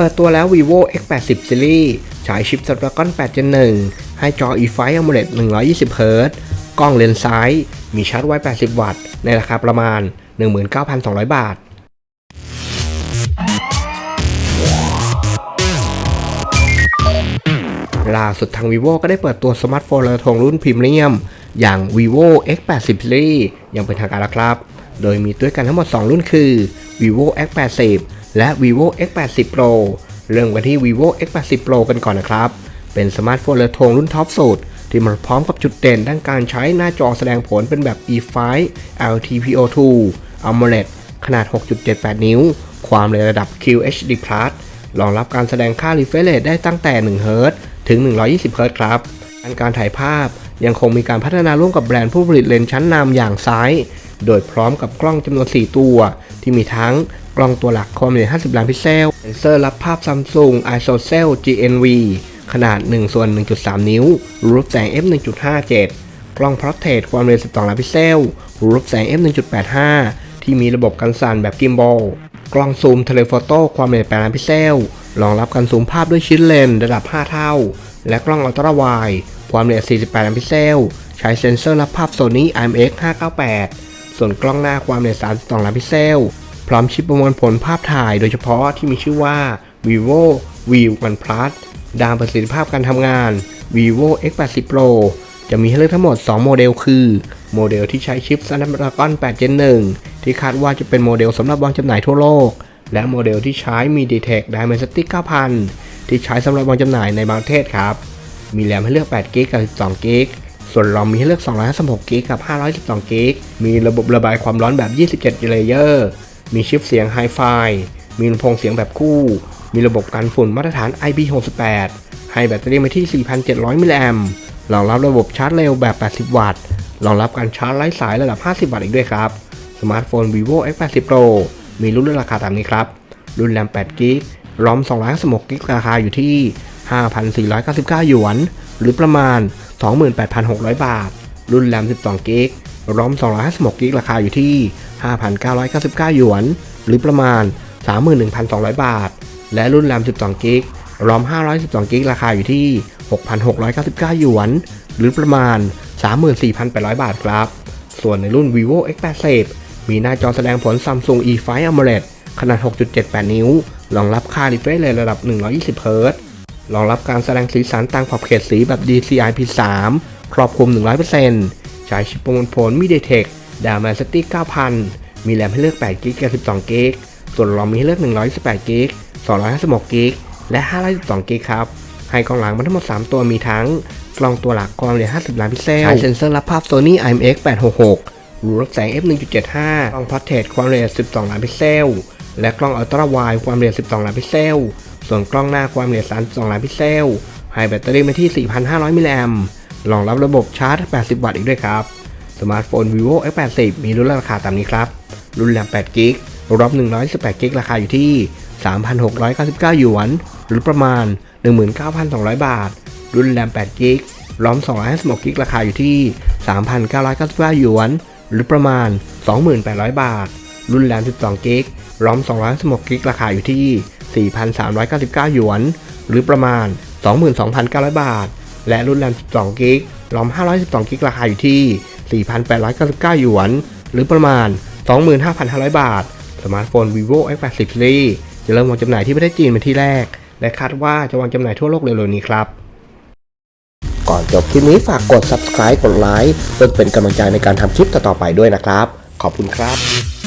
เปิดตัวแล้ว vivo x80 series ฉายชิป Snapdragon 8 Gen 1 ให้จอ e-Fi AMOLED 120 Hz กล้องเลนส์ซ้าย มีชาร์จไว้ 80 วัตต์ ในราคาประมาณ 19,200 บาทล่าสุดทาง vivo ก็ได้เปิดตัวสมาร์ทโฟนระทงรุ่นพรีเมียม อย่าง vivo x80 series ยังเป็นทางการแล้วครับ โดยมีด้วยกันทั้งหมด 2 รุ่นคือ vivo x80 และ vivo x80 pro เริ่มกันที่ vivo x80 pro กันก่อนนะครับ เป็นสมาร์ทโฟนระทงรุ่นท็อปสุดที่มาพร้อมกับจุดเด่นด้านการใช้หน้าจอแสดงผลเป็นแบบ e5 LTPO2 AMOLED ขนาด 6.78 นิ้ว ความเร็วระดับ QHD+ รองรับการแสดงค่า refresh rate ได้ตั้งแต่1 Hz ถึง 120 Hz ครับการการถ่ายภาพยังคงมีการพัฒนาร่วมกับแบรนด์ผู้ผลิตเลนส์ชั้นนำอย่างไซส์โดยพร้อมกับกล้องจำนวน 4 ตัว ที่มีทั้ง กล้องตัวหลักความละเอียด 50 ล้านพิกเซล เซ็นเซอร์รับภาพ Samsung ISOCELL GNV ขนาด1ส่วน1.3 นิ้ว รูปแสง f 1.57 กล้อง Portrait ความละเอียด 12 ล้านพิกเซล รูปแสง f 1.85 ที่มีระบบกันสั่นแบบกิมบอล กล้องซูมเทเลโฟโต้ความละเอียด 8 ล้านพิกเซล รองรับการซูมภาพด้วยชิ้นเลนส์ระดับ 5 เท่า และกล้องอัลตร้าไวด์ความละเอียด 48 ล้านพิกเซล ใช้เซ็นเซอร์รับภาพ Sony IMX 598 ส่วนกล้องหน้าความละเอียด 32 ล้านพิกเซล พร้อมชิปประมวลผลภาพถ่ายโดยเฉพาะที่มีชื่อว่า vivo v 1 plus ดาวประสิทธิภาพการทำงาน vivo x80 pro จะมีให้เลือกทั้งหมด 2 โมเดลคือ โมเดลที่ใช้ชิป Snapdragon 8 Gen 1 ที่คาดว่าจะเป็นโมเดลสำหรับวางจำหน่ายทั่วโลก และโมเดลที่ใช้ MediaTek Dimensity 9000 ที่ใช้สำหรับวางจำหน่ายในบางประเทศครับ มีแรมให้เลือก8 g b กับ12 g b ส่วนรอมมีให้เลือก256 g b กับ512 g b มีระบบระบายความร้อนแบบ 27 เลเยอร์ มีชิปเสียง Hi-Fi มีลำโพงเสียงแบบคู่ มีระบบกันฝุ่นมาตรฐาน IP68 ให้แบตเตอรี่มาที่ 4,700 มิลลิแอมป์รองรับระบบชาร์จเร็วแบบ 80 วัตต์ รองรับการชาร์จไร้สายระดับ 50 วัตต์อีกด้วยครับ สมาร์ทโฟน vivo x80 pro มีรุ่นราคาตามนี้ครับ รุ่นแรม8 g b รอม256 g b ราคาอยู่ที่ 5,499 หยวน หรือประมาณ 28,600 บาท รุ่นแรม12 g b รอม256 g b ราคาอยู่ที่ 5,999 หยวน หรือประมาณ 31,200 บาท และรุ่นแรม 12 g b รอม 512 g b ราคาอยู่ที่ 6,699 หยวน หรือประมาณ 34,800 บาทครับ ส่วนในรุ่น vivo x80 มีหน้าจอแสดงผล Samsung e5 AMOLED ขนาด 6.78 นิ้ว รองรับค่า refresh rate ระดับ 120 Hz รองรับการแสดงสีสันต่ามขอบเขตสีแบบ DCI P3 ครอบคลุม 100%ใช้ชิปประมวลผล MediaTek Dimensity 9000 มีแรมให้เลือก8 g b กับ12 g b ส่วนรอมมีให้เลือก128 g b 256 g b และ512 g b ครับ ให้กล้องหลังมาทั้งหมด 3 ตัวมีทั้ง กล้องตัวหลักความละเอียด50 ล้านพิกเซลใช้เซ็นเซอร์รับภาพ Sony IMX 866รูรับแสง f 1.75กล้อง Portrait ความละเอียด12 ล้านพิกเซล และกล้องอัลตร้าไวด์ความละเอียด12 ล้านพิกเซล ส่วนกล้องหน้าความละเอียด32 ล้านพิกเซลให้แบตเตอรี่มาที่ 4,500 มิลลิแอมป์รองรับระบบชาร์จ 80 วัตต์อีกด้วยครับ สมาร์ทโฟน vivo x80 มีรุ่นราคาตามนี้ครับ รุ่นแรม8 g b รอม118 g b ราคาอยู่ที่ 3,699หยวน หรือประมาณ 19,200 บาท รุ่นแรม8 g b รอม256 g b ราคาอยู่ที่ 3,999หยวน หรือประมาณ 2800 บาท รุ่นแรม12 g b รอม256 g b ราคาอยู่ที่ 4,399หยวน หรือประมาณ 22,900 บาท และรุ่นแรม12 g b รอม512 g b ราคาอยู่ที่ 4,899 หยวน หรือประมาณ 25,500 บาท สมาร์ทโฟน vivo x80 series จะเริ่มวางจำหน่ายที่ประเทศจีนเป็นที่แรก และคาดว่าจะวางจำหน่ายทั่วโลกเร็วๆนี้ครับ ก่อนจบคลิปนี้ฝากกด subscribe กดไลค์เพื่อเป็นกำลังใจในการทำคลิปต่อๆไปด้วยนะครับ ขอบคุณครับ